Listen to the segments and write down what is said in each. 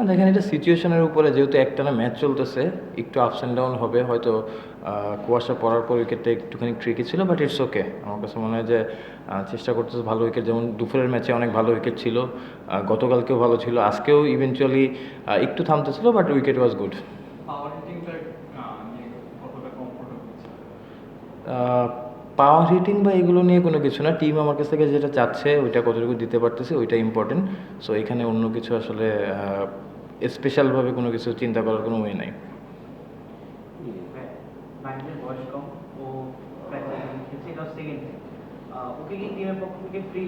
না দেখেন এটা সিচুয়েশনের উপরে যেহেতু একটানা ম্যাচ চলতেছে একটু আপস অ্যান্ড ডাউন হবে হয়তো কুয়াশা পড়ার পর উইকেটটা একটুখানি ট্রিকি ছিল বাট ইটস ওকে আমার কাছে মনে হয় যে চেষ্টা করতেছে ভালো উইকেট যেমন দুপুরের ম্যাচে অনেক ভালো উইকেট ছিল গতকালকেও ভালো ছিল আজকেও ইভেনচুয়ালি একটু থামতেছিল but wicket was good power hitting বা এগুলো নিয়ে কোনো কিছু না টিম আমার কাছ থেকে যেটা চাচ্ছে ওইটা কতটুকু দিতে পারতেছে ওইটা ইম্পর্টেন্ট সো এখানে অন্য কিছু আসলে স্পেশালভাবে কোনো কিছু চিন্তা করার কোনো ওয়ে নাই। ওকে কি টিমের পক্ষ থেকে ফ্রি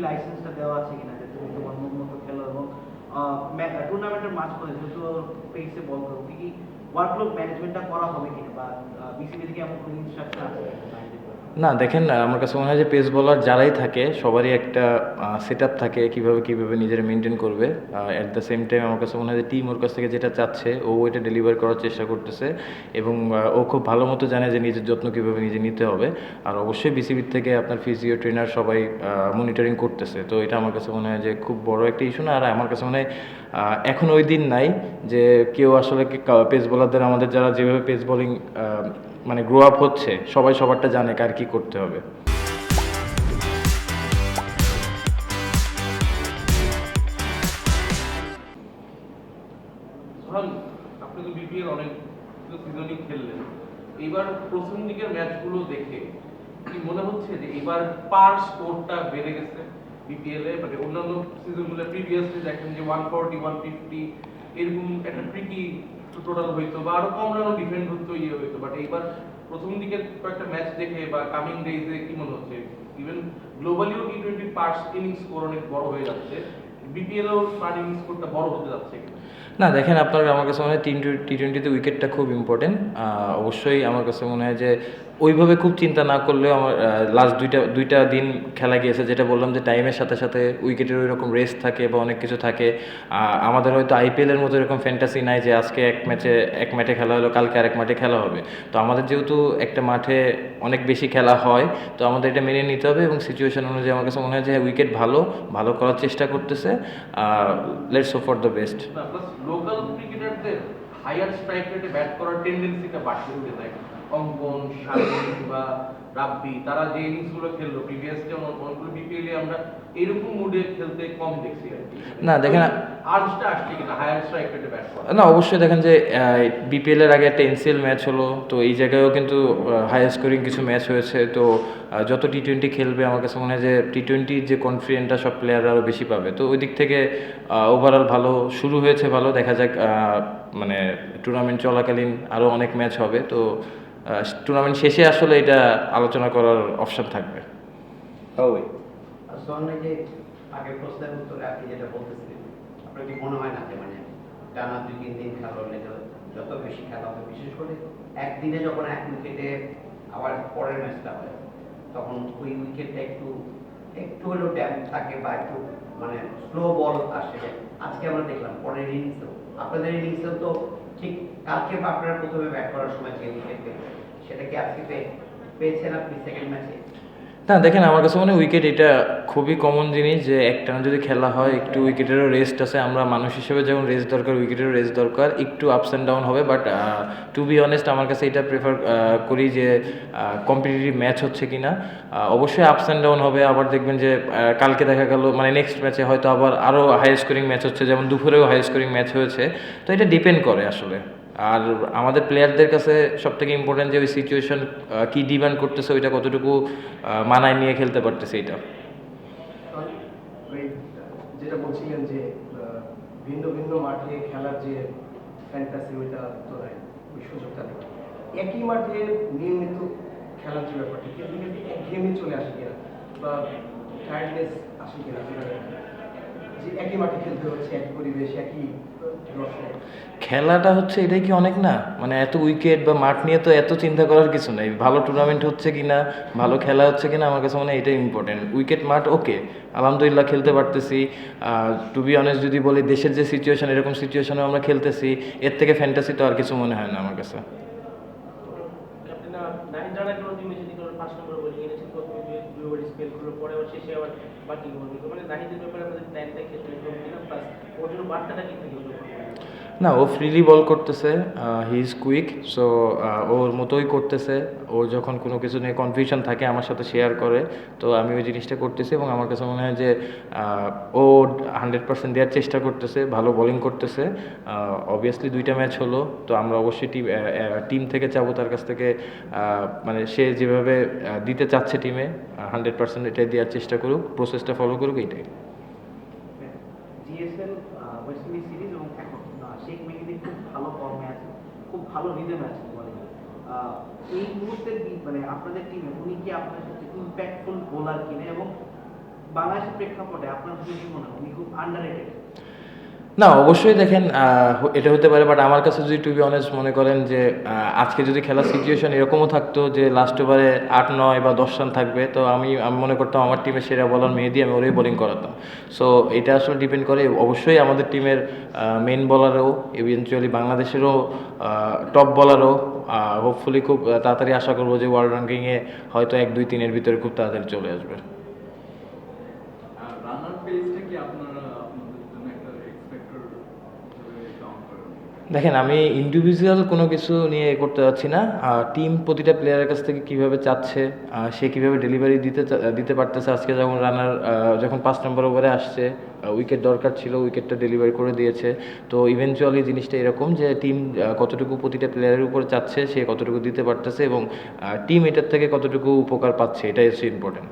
দেওয়া আছে কিনা? তুমি মন টুর্নামেন্টের মাঝ করে। যেহেতু ওকে কি ওয়ার্কলোড ম্যানেজমেন্টটা করা হবে কিনা? না। দেখেন আমার কাছে মনে হয় যে পেস বলার যারাই থাকে, সবারই একটা সেট আপ থাকে কীভাবে কীভাবে নিজের মেনটেন করবে। অ্যাট দ্য সেম টাইম আমার কাছে মনে হয় যে টিম ওর কাছ থেকে যেটা চাচ্ছে, ও ওইটা ডেলিভার করার চেষ্টা করতেছে এবং ও খুব ভালো মতো জানে যে নিজের যত্ন কীভাবে নিজে নিতে হবে। আর অবশ্যই বিসিবির থেকে আপনার ফিজিও ট্রেনার সবাই মনিটরিং করতেছে। তো এটা আমার কাছে মনে হয় যে খুব বড় একটা ইস্যু না। আর আমার কাছে মনে হয় এখন ওই দিন নাই যে কেউ আসলে পেস বোলারদের আমাদের যারা যেভাবে পেস বোলিং মানে গ্রো আপ হচ্ছে, সবাই সবারটা জানে কার কি করতে হবে। এইবার প্রথম দিকের ম্যাচগুলো দেখে কি মনে হচ্ছে যে এবার পার স্কোরটা বেড়ে গেছে বিপিএল এ মানে অন্যান্য সিজনগুলো প্রিভিয়াসলি দেখেন যে ওয়ান ফোরটি ওয়ান ফিফটি এরকম একটা ট্রিকি টোটাল হইতো বা আরও কম রানও ডিফেন্ড হতো ইয়ে হইতো। বাট এইবার প্রথম দিকে কয়েকটা ম্যাচ দেখে বা কামিং ডেজে কি মনে হচ্ছে? Even গ্লোবালিও T twenty per innings score অনেক বড় হয়ে যাচ্ছে। বিপিএলও পার ইনিংস স্কোরটা বড় হতে যাচ্ছে। না, দেখেন আপনার, আমার কাছে মনে হয় টি টোয়েন্টিতে উইকেটটা খুব ইম্পর্টেন্ট অবশ্যই আমার কাছে মনে হয় যে ওইভাবে খুব চিন্তা না করলেও আমার লাস্ট দুইটা দুইটা দিন খেলা গিয়েছে, যেটা বললাম যে টাইমের সাথে সাথে উইকেটের ওই রকম রেস্ট থাকে বা অনেক কিছু থাকে। আমাদের হয়তো আইপিএলের মতো এরকম ফ্যান্টাসি নাই যে আজকে এক ম্যাচে এক ম্যাচে খেলা হলো, কালকে আরেক মাঠে খেলা হবে। তো আমাদের যেহেতু একটা মাঠে অনেক বেশি খেলা হয়, তো আমাদের এটা মেনে নিতে হবে এবং সিচুয়েশন অনুযায়ী আমার কাছে মনে হয় যে উইকেট ভালো ভালো করার চেষ্টা করতেছে let's so for the best local ক্রিকেটারদের হায়ার স্ট্রাইক রেটে ব্যাট করার টেন্ডেন্সিটা বাড়তে অঙ্কন শারমিন বা রাব্বি তারা যে ইনিংসগুলো খেললো প্রিভিয়াস যেমন অনেকগুলো বিপিএল আমরা এরকম মুডে খেলতে কম দেখছি আর কি। না, দেখেন আর্জটা আসছে কিনা হায়ার স্ট্রাইক রেটে ব্যাট না অবশ্যই দেখেন যে বিপিএল এর আগে একটা এনসিএল ম্যাচ হলো তো এই জায়গায়ও কিন্তু হাই স্কোরিং কিছু ম্যাচ হয়েছে তো যত টি টোয়েন্টি খেলবে আমার কাছে মনে হয় যে টি টোয়েন্টির যে কনফিডেন্টটা সব প্লেয়াররা আরও বেশি পাবে। তো ওই দিক থেকে ওভারঅল ভালো শুরু হয়েছে ভালো দেখা যাক মানে টুর্নামেন্ট চলাকালীন আরও অনেক ম্যাচ হবে তো টুর্নামেন্ট শেষে আসলে এটা আলোচনা করার অপশন থাকবে। মনে হয় মানে টানা দুই তিন দিন খেলা হলে যত- যত বেশি খেলা হবে বিশেষ করে একদিনে যখন এক উইকেটে আবার পরের ম্যাচটা হয় তখন ওই উইকেটটা একটু একটু হলেও ড্যাম থাকে বা একটু মানে স্লো বল আসে। আজকে আমরা দেখলাম পরের ইনিংসেও আপনাদের ইনিংসেও তো ঠিক কালকে আপনারা প্রথমে ব্যাট করার সময় যে উইকেট সেটা কি আজকে পেয়েছেন আপনি সেকেন্ড ম্যাচে না, দেখেন, আমার কাছে মনে উইকেট এটা খুবই কমন জিনিস যে একটানা যদি খেলা হয়, একটু উইকেটেরও রেস্ট আছে। আমরা মানুষ হিসেবে যেমন রেস্ট দরকার উইকেটেরও রেস্ট দরকার, একটু আপস অ্যান্ড ডাউন হবে। বাট টু বি অনেস্ট আমার কাছে এটা প্রেফার করি যে কম্পিটিটিভ ম্যাচ হচ্ছে কি না অবশ্যই আপস অ্যান্ড ডাউন হবে। আবার দেখবেন যে কালকে দেখা গেল মানে নেক্সট ম্যাচে হয়তো আবার আরও হাই স্কোরিং ম্যাচ হচ্ছে। যেমন দুপুরেও হাই স্কোরিং ম্যাচ হয়েছে। তো এটা ডিপেন্ড করে আসলে। আর আমাদের প্লেয়ারদের কাছে সব থেকে ইম্পর্টেন্ট যে ওই সিচুয়েশন কি ডিমান্ড করতেছে, ওইটা কতটুকু মানায় নিয়ে খেলতে পারতেছে এটা। যেটা বলছিলেন যে ভিন্ন ভিন্ন মাঠে খেলার যে ফ্যান্টাসি ওইটা তো নাই, ওই সুযোগটা নেই। একই মাঠে নিয়মিত খেলার যে ব্যাপারটা একঘেয়েমি চলে আসে কিনা, বা টায়ার্ডনেস আসে কিনা খেলাটা হচ্ছে এটাই কি অনেক না? মানে এত উইকেট বা মাঠ নিয়ে তো এত চিন্তা করার কিছু নেই। ভালো টুর্নামেন্ট হচ্ছে কি না ভালো খেলা হচ্ছে কি না আমার কাছে মনে হয় এটাই ইম্পর্টেন্ট উইকেট মাঠ ওকে আলহামদুলিল্লাহ খেলতে পারতেছি। টু বি অনেস্ট যদি বলি, দেশের যে সিচুয়েশন এরকম সিচুয়েশনে আমরা খেলতেছি, এর থেকে ফ্যান্টাসি তো আর কিছু মনে হয় না আমার কাছে ক্যাপ্টেন নাইন রানের জন্য পাঁচ নম্বর বলে এনেছেন প্রথমে দুই ওভার স্পেল করল, পরে আবার শেষে আবার বাকি তো মানে নাহিদের ব্যাপারে আমাদের প্ল্যানটা ক্ষেত্রে না? প্লাস ওর জন্য বার্তাটা কি থাকে না, ও ফ্রিলি বল করতেছে হি ইজ কুইক সো ওর মতোই করতেছে। ও যখন কোনো কিছু নিয়ে কনফিউশন থাকে, আমার সাথে শেয়ার করে, তো আমি ওই জিনিসটা করতেছি এবং আমার কাছে মনে হয় যে ও হান্ড্রেড পার্সেন্ট দেওয়ার চেষ্টা করতেছে, ভালো বোলিং করতেছে। অবভিয়াসলি দুইটা ম্যাচ হলো, তো আমরা অবশ্যই টিম টিম থেকে চাবো তার কাছ থেকে মানে সে যেভাবে দিতে চাচ্ছে টিমে হান্ড্রেড পার্সেন্ট এটাই দেওয়ার চেষ্টা করুক প্রসেসটা ফলো করুক, এইটাই জিএসএল ওয়েস্ট ইন্ডিজ সিরিজ এবং এখন আহ, শেখ মেহেদি খুব ভালো ফর্মে আছে খুব ভালো রিদেমে আছে বলে এই মুহূর্তে কি- মানে আপনাদের টিমে উনি কি আপনার সাথে ইম্প্যাক্টফুল বোলার কিনা এবং বাংলাদেশের প্রেক্ষাপটে আপনার কি মনে হয়? উনি খুব আন্ডাররেটেড না, অবশ্যই দেখেন এটা হতে পারে বাট আমার কাছে যদি টু বি অনেস্ট মনে করেন যে আজকে যদি খেলার সিচুয়েশন এরকমও থাকতো যে লাস্ট ওভারে আট, নয় বা দশ রান থাকবে, তো আমি আমি মনে করতাম আমার টিমের সেরা বলার মেহেদি, আমি ওরাই বোলিং করাতাম। সো এটা আসলে ডিপেন্ড করে, অবশ্যই আমাদের টিমের মেন বলারও ইভেনচুয়ালি বাংলাদেশেরও টপ বলারও হোপফুলি খুব তাড়াতাড়ি আশা করব যে ওয়ার্ল্ড র্যাঙ্কিংয়ে হয়তো এক, দুই, তিনের ভিতরে খুব তাড়াতাড়ি চলে আসবে রানার পেজটা কি আপনারা আপনাদের জন্য একটা এক্সপেক্টর হিসেবে কাউন্ট করেন দেখেন, আমি ইন্ডিভিজুয়াল কোনো কিছু নিয়ে এ করতে যাচ্ছি না। টিম প্রতিটা প্লেয়ারের কাছ থেকে কীভাবে চাচ্ছে সে কীভাবে ডেলিভারি দিতে দিতে পারতেছে আজকে যখন রানার যখন পাঁচ নম্বর ওভারে আসছে উইকেট দরকার ছিল উইকেটটা ডেলিভারি করে দিয়েছে। তো ইভেনচুয়ালি জিনিসটা এরকম যে টিম কতটুকু প্রতিটা প্লেয়ারের উপরে চাচ্ছে, সে কতটুকু দিতে পারতেছে এবং টিম এটার থেকে কতটুকু উপকার পাচ্ছে, এটাই হচ্ছে ইম্পর্টেন্ট